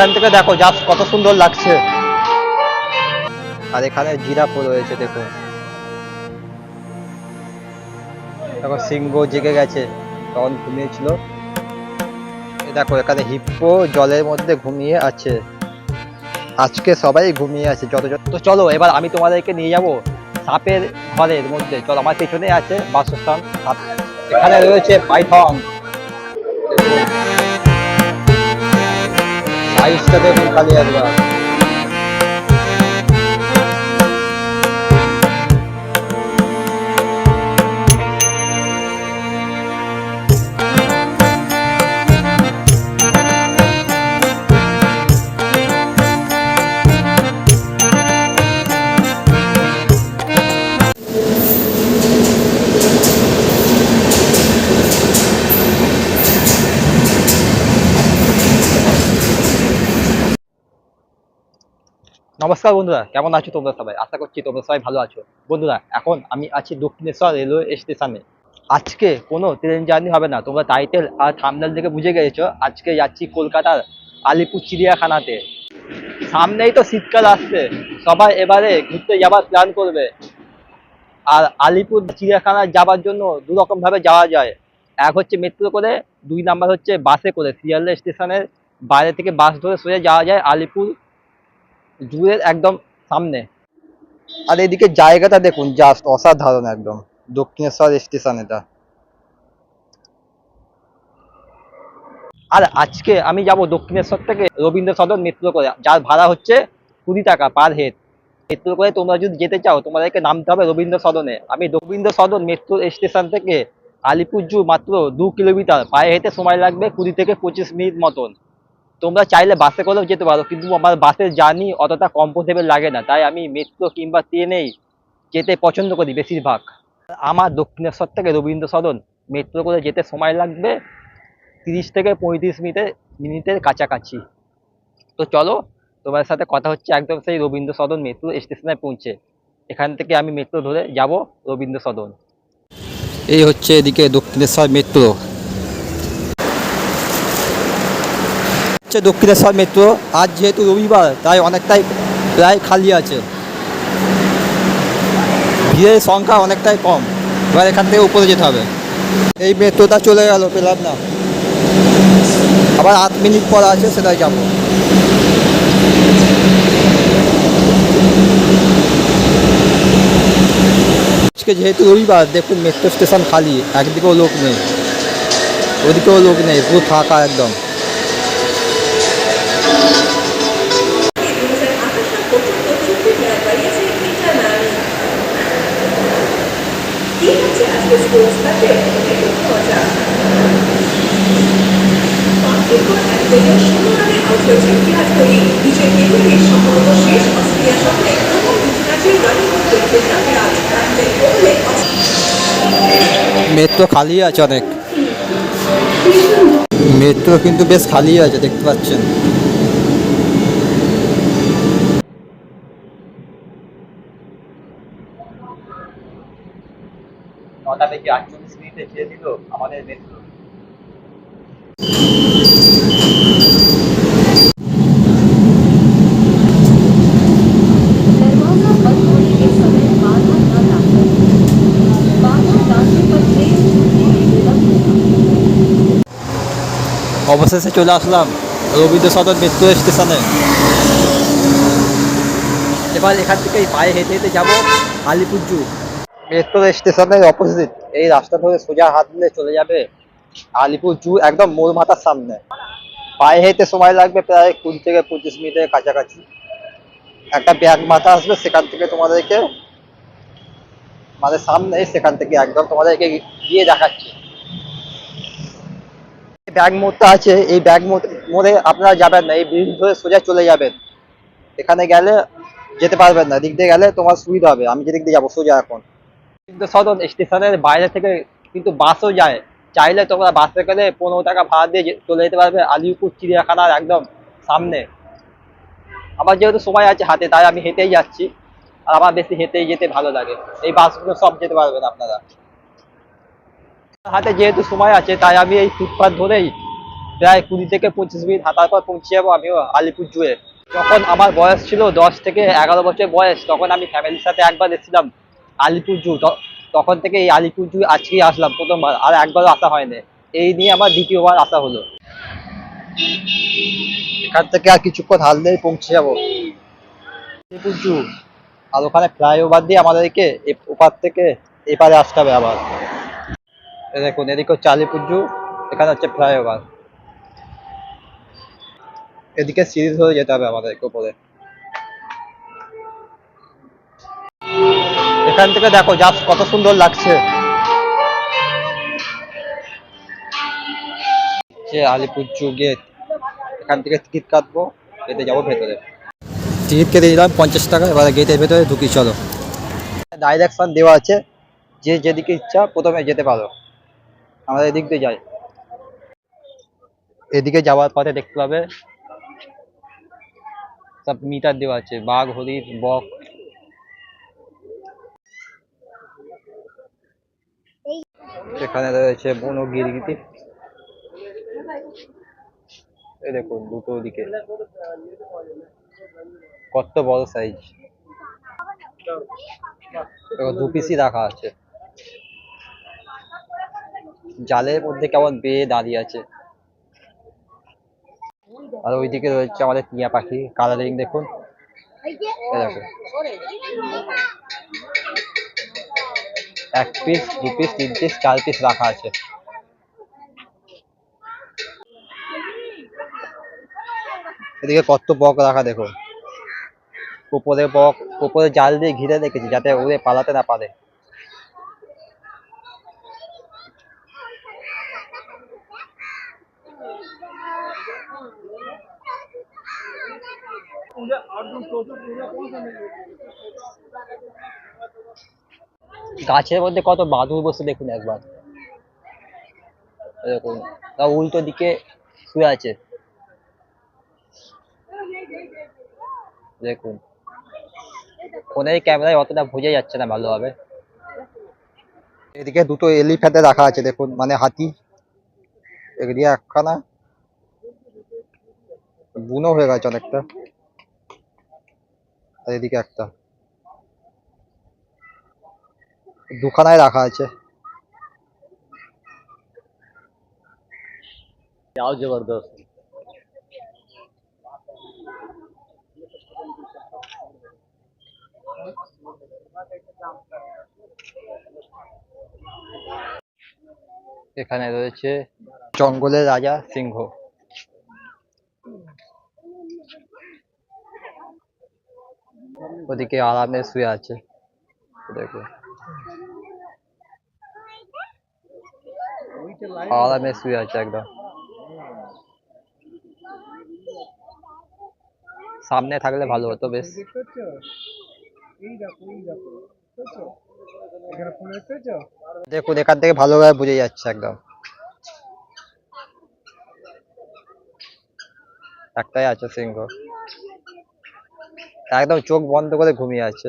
এখান থেকে দেখো জাস্ট কত সুন্দর লাগছে। আর এখানে জিরাফও রয়েছে, দেখো। সিংহ জেগে গেছে, তখন ঘুমিয়েছিল। দেখো, এখানে হিপ্পো জলের মধ্যে ঘুমিয়ে আছে। আজকে সবাই ঘুমিয়ে আছে, যত যত চলো, এবার আমি তোমাদেরকে নিয়ে যাব সাপের ঘরের মধ্যে। চলো, আমার পেছনে আছে বাসস্থান এখানে রয়েছে পাইথন। সাইজটা দেখুন খালি একবার নমস্কার বন্ধুরা, কেমন আছো তোমরা সবাই? আশা করছি তোমরা সবাই ভালো আছো। বন্ধুরা, এখন আমি আছি দক্ষিণেশ্বর রেলওয়ে স্টেশনে। আজকে কোনো ট্রেন জার্নি হবে না, তোমরা টাইটেল আর থামনেল দেখে বুঝে গেছো। আজকে যাচ্ছি কলকাতার আলিপুর চিড়িয়াখানাতে। সামনেই তো শীতকাল আসছে, সবাই এবারে ঘুরতে যাবার প্ল্যান করবে। আর আলিপুর চিড়িয়াখানা যাবার জন্য দু ভাবে যাওয়া যায়। এক হচ্ছে মেট্রো করে, দুই নাম্বার হচ্ছে বাসে করে, শিয়ালদা স্টেশনের বাইরে থেকে বাস ধরে সোজা যাওয়া যায় আলিপুর জুয়ের একদম সামনে। আর এদিকে জায়গাটা দেখুন জাস্ট অসাধারণ একদম। দক্ষিণেশ্বর স্টেশন এটা। আর আজকে আমি যাব দক্ষিণেশ্বর থেকে রবীন্দ্র সদন মেট্রো করে। যার ভাড়া হচ্ছে কুড়ি টাকা পার হেড মেট্রো করে তোমরা যদি যেতে চাও, তোমাদেরকে নামতে হবে রবীন্দ্র সদনে। আমি রবীন্দ্র সদন মেট্রো স্টেশন থেকে আলিপুর জু মাত্র দু কিলোমিটার পায়ে হেঁটে সময় লাগবে কুড়ি থেকে পঁচিশ মিনিট মতন। তোমরা চাইলে বাসে করেও যেতে পারো, কিন্তু আমার বাসের জার্নি অতটা কমফোর্টেবল লাগে না। তাই আমি মেট্রো কিংবা ট্রেনেই যেতে পছন্দ করি বেশিরভাগ। আমার দক্ষিণেশ্বর থেকে রবীন্দ্র সদন মেট্রো করে যেতে সময় লাগবে তিরিশ থেকে পঁয়ত্রিশ মিনিটের মিনিটের কাছাকাছি। তো চলো তোমার সাথে কথা হচ্ছে একদম সেই রবীন্দ্র সদন মেট্রো স্টেশনে পৌঁছে। এখান থেকে আমি মেট্রো ধরে যাব রবীন্দ্র সদন এই হচ্ছে এদিকে দক্ষিণেশ্বর মেট্রো হচ্ছে দক্ষিণেশ্বর মেট্রো। আজ যেহেতু রবিবার, তাই অনেকটাই প্রায় খালি আছে। ভিড়ের সংখ্যা অনেকটাই কম। এবার এখান থেকে উপরে যেতে হবে। এই মেট্রোটা চলে গেল পেলাম না। আবার আট মিনিট পর আছে, সেটাই যাব। আজকে যেহেতু রবিবার, দেখুন মেট্রো স্টেশন খালি, একদিকেও লোক নেই। ওদিকেও লোক নেই, পুরো ফাঁকা একদম। মেট্রো খালি আছে অনেক। মেট্রো কিন্তু বেশ খালি আছে দেখতে পাচ্ছেন। মোতাবেক আটচল্লিশ মিনিটে ছেড়ে দিল আমাদের মেট্রো অবশেষে চলে আসলাম রবীন্দ্র সদন মেট্রো স্টেশনে এবার এখান থেকে পায়ে হেঁটে হেঁটে যাবো আলিপুর জু মেট্রো স্টেশনের অপোজিট এই রাস্তা ধরে সোজা হাত দিলে চলে যাবে আলিপুর জু, একদম মোড় মাথার সামনে। পায়ে হেঁটে সময় লাগবে প্রায় কুড়ি থেকে পঁচিশ মিনিটের কাছাকাছি। একটা ব্যাগ মাথা আসবে সেখান থেকে তোমাদেরকে মানে সামনে সেখান থেকে একদম তোমাদেরকে গিয়ে দেখাচ্ছি। ব্যাগ মোড়টা আছে, এই ব্যাগ মোড়ে আপনারা যাবেন না, এই ব্রিজ ধরে সোজা চলে যাবেন। এখানে গেলে যেতে পারবেন না, দিক দিয়ে গেলে তোমার সুবিধা হবে। আমি যেদিক দিয়ে যাব সোজা এখন। কিন্তু সদন স্টেশনের বাইরে থেকে কিন্তু বাসও যায়। চাইলে তোমরা বাসে করে পনেরো টাকা ভাড়া দিয়ে চলে যেতে পারবে আলিপুর, চিড়িয়াখানার একদম সামনে। আমার যেহেতু সময় আছে হাতে, তাই আমি হেঁটেই যাচ্ছি। আর আমার বেশি হেঁটেই যেতে ভালো লাগে। এই বাসগুলো সব যেতে পারবেন আপনারা। হাতে যেহেতু সময় আছে, তাই আমি এই ফুটপাথ ধরেই প্রায় কুড়ি থেকে পঁচিশ মিনিট হাঁটার পর পৌঁছে যাব আমিও আলিপুর জুয়ে। যখন আমার বয়স ছিল দশ থেকে এগারো বছর বয়স, তখন আমি ফ্যামিলির সাথে একবার এসেছিলাম। আলিপুর জু তখন থেকে এই আলিপুর জু আজকেই আসলাম প্রথমবার, আর একবারও আসা হয়নি। এই নিয়ে আমার দ্বিতীয়বার আসা হলো। এখান থেকে আর কিছুক্ষণ হারলেই পৌঁছে যাব। আলিপুর জু আর ওখানে ফ্লাইওভার দিয়ে আমাদেরকে ওপার থেকে এপারে আসতে হবে আবার। দেখুন, এদিকে হচ্ছে আলিপুর জু এখানে হচ্ছে ফ্লাইওভার এদিকে সিরিজ হয়ে যেতে হবে আমাদেরকে উপরে। এখান থেকে দেখো জাস্ট কত সুন্দর লাগছে। যে আলিপুর জু গেট এখান থেকে টিকিট কাটবো এতে যাব ভেতরে। টিকিট কেটে নিলাম পঞ্চাশ টাকা এবারে গেটের ভেতরে ঢুকি চলো। ডাইরেকশন দেওয়া আছে যে যেদিকে ইচ্ছা প্রথমে যেতে পারো। আমরা এদিক দিয়ে যাই। এদিকে যাওয়ার পথে দেখতে পাবে সব মিটার দেওয়া আছে বাঘ হরিণ বক। এখানে রয়েছে বনো গিরগিটি। এই দেখুন, দুটো দিকে। কত বড় সাইজ দু পিসই রাখা আছে। জালের মধ্যে কেমন বেয়ে দাঁড়িয়ে আছে। আর ওইদিকে রয়েছে আমাদের টিয়া পাখি কালারিং দেখুন। দেখুন। এক পিস দু পিস তিন পিস চার পিস রাখা আছে। এদিকে কত বক রাখা দেখুন উপরে বক, উপরে জাল দিয়ে ঘিরে রেখেছি, যাতে উড়ে পালাতে না পারে। গাছের মধ্যে কত বাদুর বসে দেখুন একবার। দেখুন তা উল্টো দিকে শুয়ে আছে। দেখুন, ফোনের ক্যামেরায় অতটা বোঝা যাচ্ছে না ভালোভাবে। এদিকে দুটো এলিফ্যান্টে রাখা আছে, দেখুন মানে হাতি। এদিকে একখানা। বুনো হয়ে গেছে অনেকটা। আর এদিকে একটা। দুখানায় রাখা আছে। জবরদস্ত। এখানে রয়েছে জঙ্গলের রাজা সিংহ। ওদিকে আরামে শুয়ে আছে। দেখো। শুয়ে আছে একদম সামনে থাকলে ভালো হতো বেশ। দেখুন এখান থেকে ভালোভাবে বোঝা যাচ্ছে একদম। একটাই আছে সিংহ। একদম চোখ বন্ধ করে ঘুমিয়ে আছে।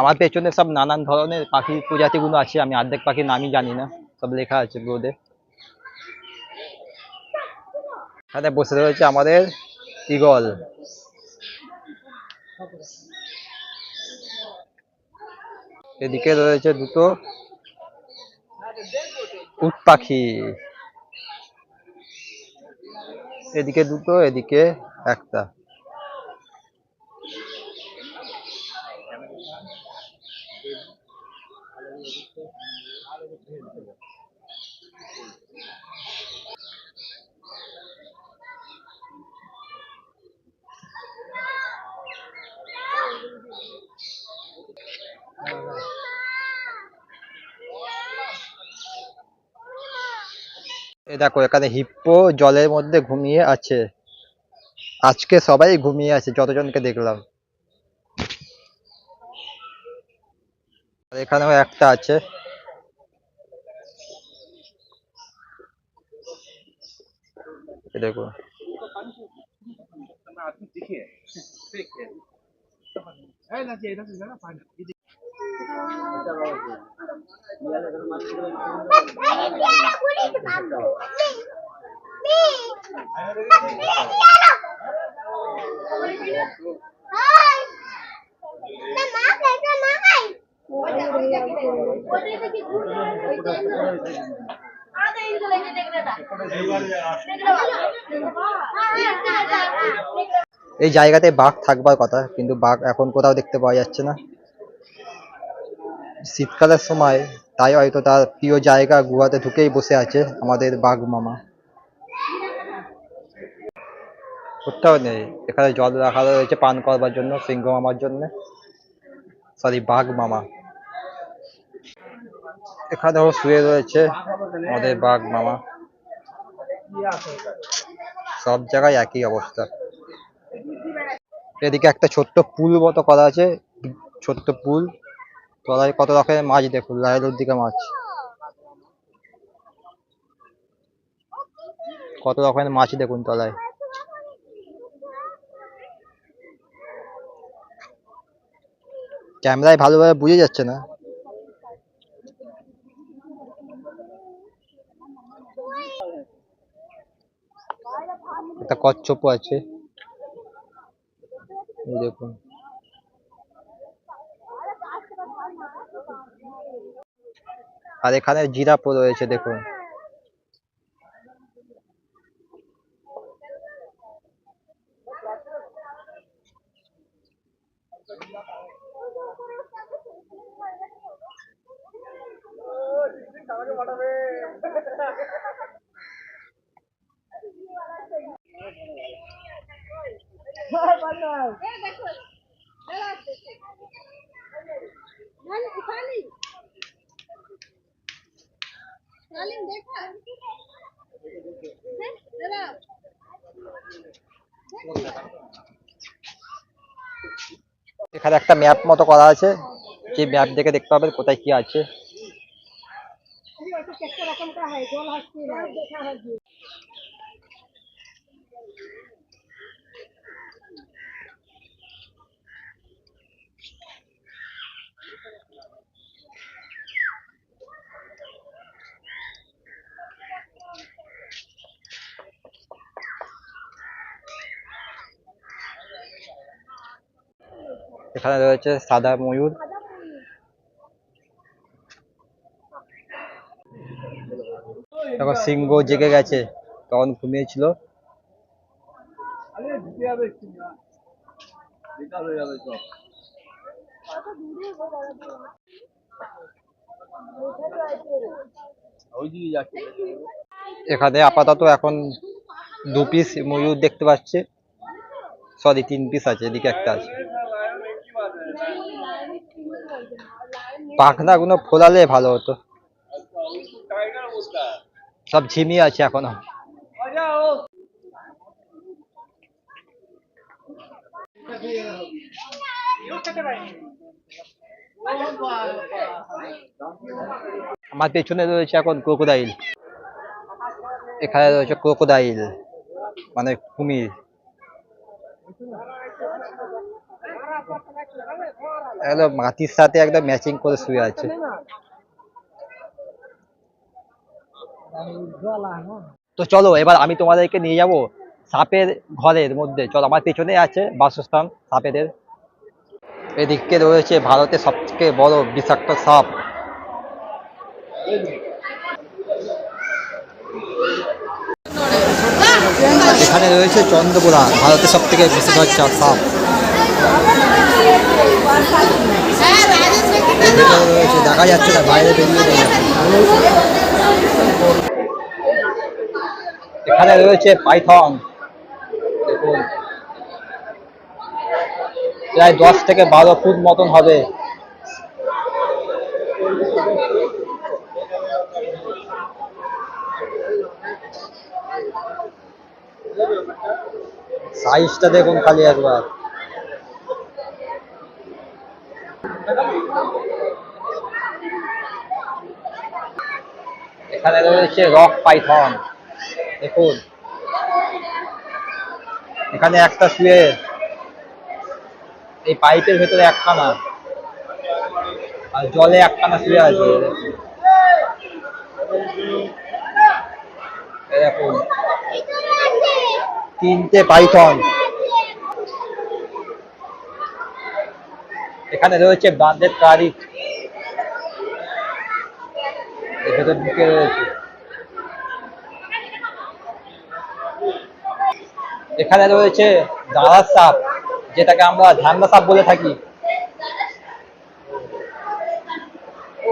আমার পেছনে সব নানান ধরনের পাখি প্রজাতিগুলো আছে, আমি অর্ধেক পাখির নামই জানি না, সব লেখা আছে বোর্ডে। এখানে বসে রয়েছে আমাদের ইগল এদিকে রয়েছে দুটো উট পাখি। এদিকে দুটো, এদিকে একটা। দেখো, এখানে হিপ্পো জলের মধ্যে ঘুমিয়ে আছে। আজকে সবাই ঘুমিয়ে আছে, যতজনকে দেখলাম। এখানেও একটা আছে। দেখো। এই জায়গাতে বাঘ থাকবার কথা কিন্তু বাঘ এখন কোথাও দেখতে পাওয়া যাচ্ছে না। শীতকালের সময় তাই হয়তো তার প্রিয় জায়গা গুহাতে ঢুকেই বসে আছে আমাদের বাঘ মামা। কোথাও নেই। এখানে জল রাখা রয়েছে পান করবার জন্য, সিংহ মামার জন্য। সরি বাঘ মামা। এখানেও শুয়ে রয়েছে আমাদের বাঘ মামা। সব জায়গায় একই অবস্থা। এদিকে একটা ছোট্ট পুল মতো করা আছে, ছোট্ট পুল। তলায় কত রকমের মাছ দেখুন, লাইলের দিকে মাছ। কত রকমের মাছ দেখুন তলায়। ক্যামেরায় ভালোভাবে বুঝে যাচ্ছে না। একটা কচ্ছপও আছে। দেখুন। আর এখানে জিরাফও রয়েছে দেখুন। এখানে একটা ম্যাপ মতো করা আছে। যে ম্যাপ দেখে দেখতে হবে কোথায় কি আছে। এখানে রয়েছে সাদা ময়ূর। তখন সিংহ জেগে গেছে, তখন ঘুমিয়েছিল। এখানে আপাতত এখন দু পিস ময়ূর দেখতে পাচ্ছে। সরি তিন পিস আছে, এদিকে একটা আছে। পাখনা গুলো ফোলালে ভালো হতো। সব ঝিমিয়ে আছে এখনও। আমার পেছনে রয়েছে এখন ক্রোকোডাইল এখানে রয়েছে ক্রোকোডাইল মানে কুমির। একদম মাটির সাথে একদম ম্যাচিং করে শুয়ে আছে। তো চলো, এবার আমি তোমাদেরকে নিয়ে যাব সাপের ঘরের মধ্যে। চলো, আমার পেছনে আছে বাসস্থান সাপেদের। এদিকে রয়েছে ভারতের সবথেকে বড় বিষাক্ত সাপ। এখানে রয়েছে চন্দ্রপুরা, ভারতের সব থেকে বিষধর সাপ। দেখা যাচ্ছে না, বাইরে বেরিয়ে এখানে রয়েছে পাইথন। দেখুন। প্রায় দশ থেকে বারো ফুট মতন হবে। সাইজটা দেখুন খালি একবার। এখানে রয়েছে রক পাইথন দেখুন। এখানে একটা শুয়ে এই পাইপের ভেতরে একখানা। আর জলে একখানা শুয়ে আছে। তিনটে পাইথন এখানে রয়েছে বাঁধের তারিখ ভেতর ঢুকে রয়েছে। এখানে রয়েছে দাঁড়ার সাপ, যেটাকে আমরা ঝান্ডা সাপ বলে থাকি।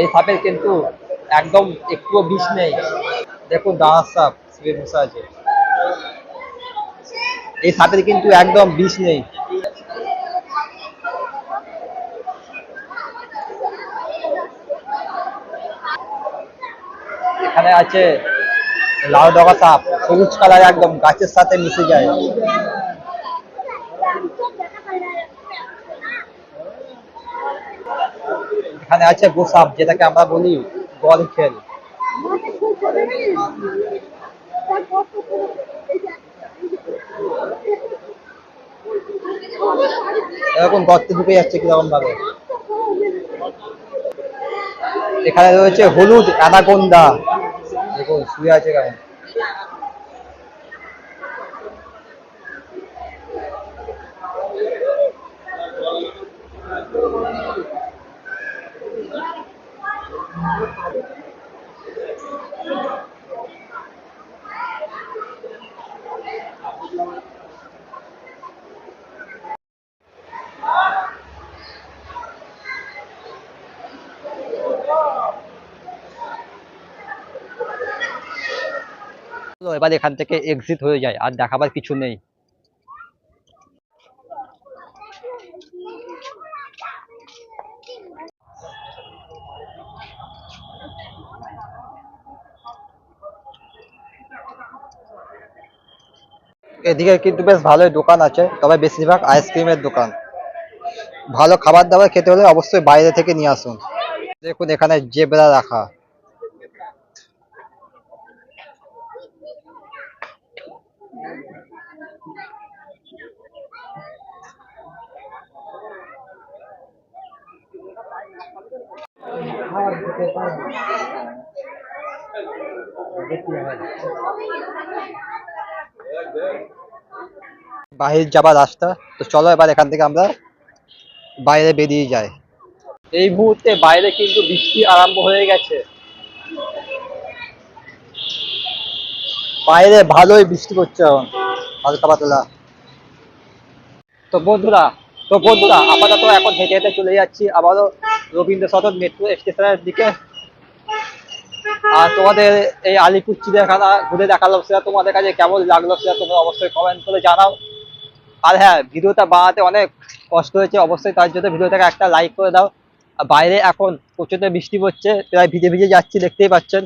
এই সাপের কিন্তু একদম একটুও বিষ নেই। দেখুন দাঁড়ার সাপ শুয়ে বসে আছে। এই সাপের কিন্তু একদম বিষ নেই। এখানে আছে লাল ডগা সাপ, সবুজ কালার একদম, গাছের সাথে মিশে যায়। এখানে আছে গোসাপ, যেটাকে আমরা বলি গল খেল। এরকম গর্তে ঢুকে যাচ্ছে কীরকম ভাবে এখানে রয়েছে হলুদ, অ্যানাকোন্ডা। দেখুন শুয়ে আছে এখানে তো এবার এখান থেকে এক্সিট হয়ে যায়, আর দেখাবার কিছু নেই। এদিকে কিন্তু বেশ ভালোই দোকান আছে, তবে বেশিরভাগ আইসক্রিমের দোকান। ভালো খাবার দাবার খেতে হলে অবশ্যই বাইরে থেকে নিয়ে আসুন। দেখুন এখানে জেবরা রাখা। বাহির যাবার রাস্তা। তো চলো এবার এখান থেকে আমরা বাইরে বেরিয়ে যাই। এই মুহূর্তে বাইরে কিন্তু বৃষ্টি আরম্ভ হয়ে গেছে। বাইরে ভালোই বৃষ্টি পড়ছে এখন, হালকা পাতলা। তো বন্ধুরা তো বন্ধুরা, আপাতত এখন হেঁটে হেঁটে চলে যাচ্ছি। আবারও রবীন্দ্র সদন মেট্রো স্টেশনের দিকে। আর তোমাদের এই আলিপুর চিড়িয়াখানা ঘুরে দেখালাম, সেটা তোমাদের কাছে কেমন লাগল সেটা তোমরা অবশ্যই কমেন্ট করে জানাও। আর হ্যাঁ ভিডিওটা বানাতে অনেক কষ্ট হয়েছে, অবশ্যই তার জন্য ভিডিওটাকে একটা লাইক করে দাও। আর বাইরে এখন প্রচণ্ড বৃষ্টি পড়ছে, প্রায় ভিজে ভিজে যাচ্ছি, দেখতেই পাচ্ছেন।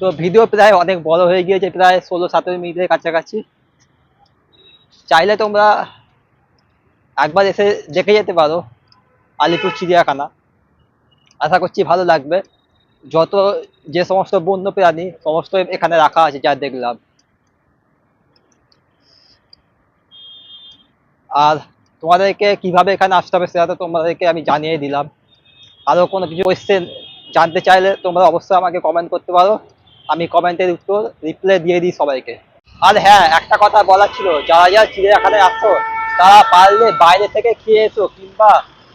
তো ভিডিও প্রায় অনেক বড় হয়ে গিয়েছে, প্রায় ষোলো সতেরো মিনিটের কাছাকাছি। চাইলে তোমরা একবার এসে দেখে যেতে পারো আলিপুর চিড়িয়াখানা। আশা করছি ভালো লাগবে। যত যে সমস্ত বন্য প্রাণী, সমস্ত এখানে রাখা আছে যা দেখলাম। আর তোমাদেরকে কীভাবে এখানে আসতে হবে সেটা তো তোমাদেরকে আমি জানিয়ে দিলাম। আরও কোনো কিছু কোয়েশ্চেন জানতে চাইলে তোমরা অবশ্যই আমাকে কমেন্ট করতে পারো। আমি কমেন্টের উত্তর রিপ্লাই দিয়ে দিই সবাইকে। আর হ্যাঁ একটা কথা বলার ছিল, যারা যারা চিড়িয়াখানায় আসছো তারা পারলে বাইরে থেকে খেয়ে এসো, কিংবা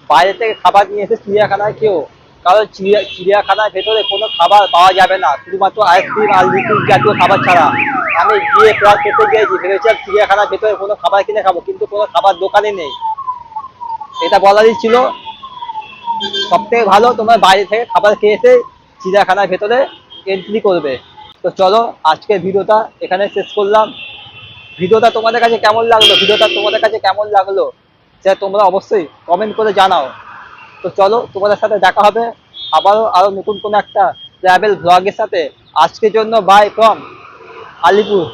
বাইরে থেকে খাবার নিয়ে এসে চিড়িয়াখানায় খেও। কারণ চিড়িয়া, চিড়িয়াখানার ভেতরে কোনো খাবার পাওয়া যাবে না, শুধুমাত্র আইসক্রিম আর লিকুইড জাতীয় খাবার ছাড়া। আমি গিয়ে প্রায় খেতে গিয়েছি, ভেবেছিলাম চিড়িয়াখানার ভেতরে কোনো খাবার কিনে খাব, কিন্তু কোনো খাবার দোকানে নেই। এটা বলারই ছিল। সবথেকে ভালো, তোমরা বাইরে থেকে খাবার খেয়ে এসে চিড়িয়াখানার ভেতরে এন্ট্রি করবে। তো চলো, আজকের ভিডিওটা এখানে শেষ করলাম। ভিডিওটা তোমাদের কাছে কেমন লাগল? ভিডিওটা তোমাদের কাছে কেমন লাগল? সেটা তোমরা অবশ্যই কমেন্ট করে জানাও। তো চলো, তোমাদের সাথে দেখা হবে। আবারও আরও নতুন কোনো একটা ট্রাভেল ব্লগের সাথে। আজকের জন্য বাই ফ্রম আলিপুর।